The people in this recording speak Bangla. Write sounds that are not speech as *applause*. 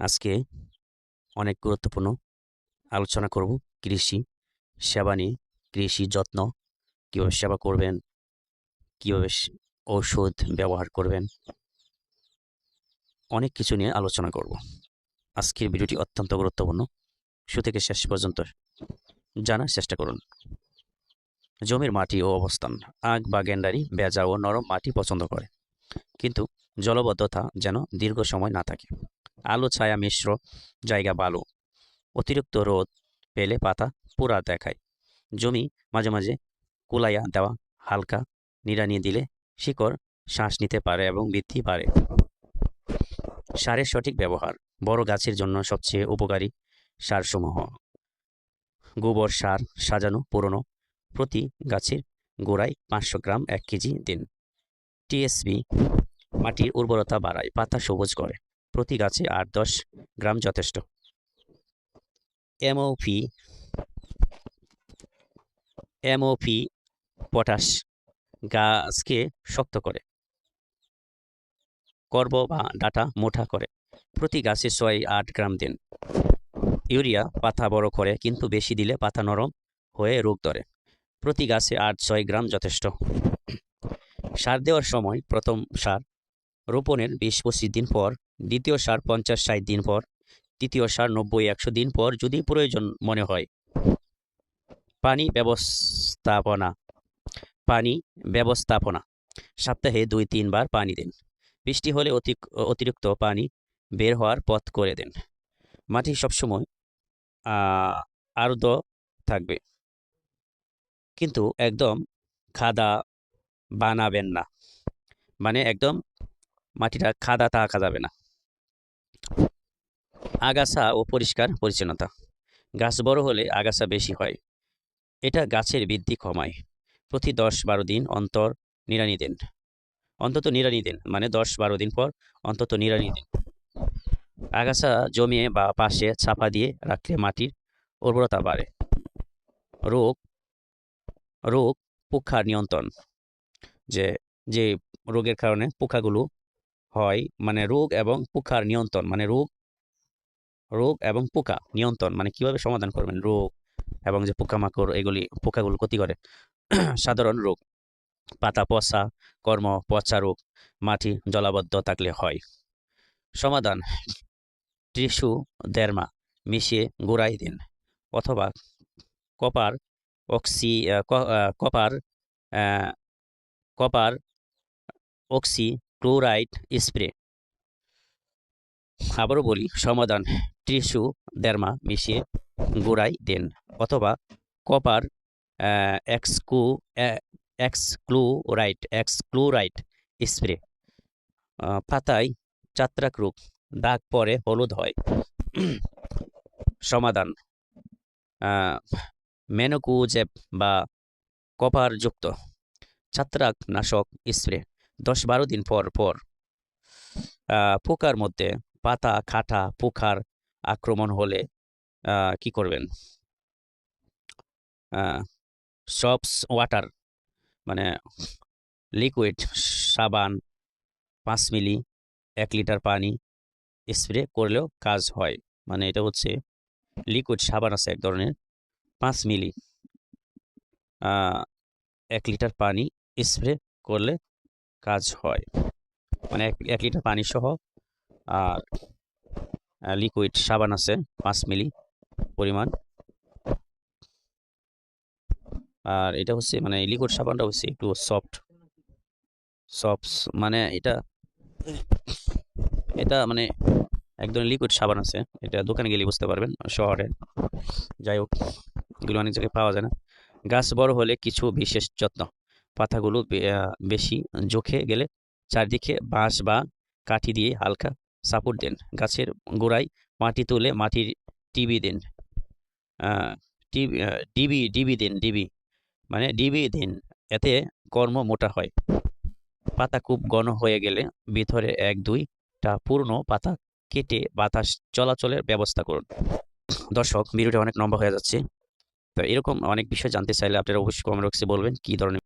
আজকে অনেক গুরুত্বপূর্ণ আলোচনা করব কৃষি সেবা নিয়ে, কৃষি যত্ন কীভাবে সেবা করবেন, কীভাবে ঔষধ ব্যবহার করবেন, অনেক কিছু নিয়ে আলোচনা করব। আজকের ভিডিওটি অত্যন্ত গুরুত্বপূর্ণ। শুরু থেকে শেষ পর্যন্ত জানার চেষ্টা করুন। জমির মাটি ও অবস্থান, আগ বা গেন্ডারি, বেজা ও নরম মাটি পছন্দ করে। কিন্তু জলবদ্ধতা যেন দীর্ঘ সময় না থাকে। আলো, ছায়া, মিশ্র জায়গা বালু। অতিরিক্ত রোদ পেলে পাতা পুরা দেখায়। জমি মাঝে মাঝে কুলাইয়া দেওয়া, হালকা নিড়ানি দিলে শিকড় শ্বাস নিতে পারে এবং বৃদ্ধি পারে। সারের সঠিক ব্যবহার, বড় গাছের জন্য সবচেয়ে উপকারী সারসমূহ। গোবর সার সাজানো, পুরনো, প্রতি গাছের গোড়ায় পাঁচশো গ্রাম এক কেজি দিন। টিএসবি মাটির উর্বরতা বাড়ায়, পাতা সবুজ করে। প্রতি গাছে আট দশ গ্রাম যথেষ্ট। এমওপি এমওপি পটাশ গাছকে শক্ত করে। করব বা ডাটা মোটা করে। প্রতি গাছে ছয় আট গ্রাম দিন। ইউরিয়া পাতা বড় করে, কিন্তু বেশি দিলে পাতা নরম হয়ে রোগ ধরে। প্রতি গাছে আট ছয় গ্রাম যথেষ্ট। সার দেওয়ার সময় প্রথম সার রোপণের বিশ পঁচিশ দিন পর দ্বিতীয় সার পঞ্চাশ ষাট দিন পর, তৃতীয় সার নব্বই একশো দিন পর যদি প্রয়োজন মনে হয়। পানি ব্যবস্থাপনা পানি ব্যবস্থাপনা। সপ্তাহে দুই তিনবার পানি দিন। বৃষ্টি হলে অতি, অতিরিক্ত পানি বের হওয়ার পথ করে দেন। মাটি সবসময় আর্দ্র থাকবে। কিন্তু একদম খাদা বানাবেন না। মানে একদম মাটিটা খাদা থাকা যাবে না। আগাছা ও পরিষ্কার পরিচ্ছন্নতা। গাছ বড় হলে আগাছা বেশি হয়। এটা গাছের বৃদ্ধি কমায়। প্রতি দশ বারো দিন অন্তর নিড়ানি দেন। অন্তত নিড়ানি দেন মানে দশ বারো দিন পর অন্তত নিড়ানি দেন। আগাছা জমিয়ে বা পাশে ছাপা দিয়ে রাখলে মাটির উর্বরতা বাড়ে। রোগ রোগ পোকার নিয়ন্ত্রণ। যে যে রোগের কারণে পোকাগুলো হয় মানে রোগ এবং পোকার নিয়ন্ত্রণ মানে রোগ রোগ এবং পোকা নিয়ন্ত্রণ মানে কীভাবে সমাধান করবেন? রোগ এবং যে পোকামাকড়, এগুলি, পোকাগুলো ক্ষতি করে। *clears throat* সাধারণ রোগ, পাতা পচা, কর্ম পচা রোগ, মাটি জলাবদ্ধ থাকলে হয়। সমাধান, টিস্যু, দেরমা মিশিয়ে গুঁড়াই দিন অথবা copper oxy copper copper oxychloride spray. আবারও বলি, সমাধান। টিস্যু, দেরমা মিশিয়ে গুঁড়াই দেন অথবা কপার এক্সকু এক্সক্লুরাইট এক্সক্লুরাইট স্প্রে। পাতায় চাত্রাক রূপ, দাগ পরে হলুদ হয়। সমাধান। মেনোকুজেব বা কপারযুক্ত ছত্রাক নাশক স্প্রে। দশ বারো দিন পর পর পোকার মধ্যে পাতা খাটা পোকার আক্রমণ হলে কি করবেন? সপস ওয়াটার মানে লিকুইড, সাবান, পাঁচ মিলি, এক লিটার পানি স্প্রে করলেও কাজ হয়। মানে এটা হচ্ছে লিকুইড সাবান আছে এক ধরনের, পাঁচ মিলি এক লিটার পানি স্প্রে করলে কাজ হয়। মানে এক এক লিটার পানি সহ আর লিকুইড সাবান আছে, পাঁচ মিলি পরিমাণ। আর এটা হচ্ছে মানে লিকুইড সাবানটা হচ্ছে একটু সফট সফট মানে এটা এটা মানে এক ধরনের লিকুইড সাবান আছে। এটা দোকানে গেলে বুঝতে পারবেন, শহরে। যাই হোক, এগুলো অনেক জায়গায় পাওয়া যায় না। গাছ বড় হলে কিছু বিশেষ যত্ন। পাতাগুলো বেশি জোখে গেলে চারদিকে বাঁশ বা কাঠি দিয়ে হালকা সাপোর্ট দেন। গাছের গোড়ায় মাটি তুলে মাটির টিবি দেন। ডিবি ডিবি দেন ডিবি মানে ডিবি দিন, এতে কর্ম মোটা হয়। পাতা খুব ঘন হয়ে গেলে ভিতরে এক, দুইটা পুরনো পাতা কেটে বাতাস চলাচলের ব্যবস্থা করুন। দর্শক, ভিডিওটা অনেক লম্বা হয়ে যাচ্ছে। তো এরকম অনেক বিষয় জানতে চাইলে আপনারা অবশ্যই কমেন্ট বক্সে বলবেন, কী ধরনের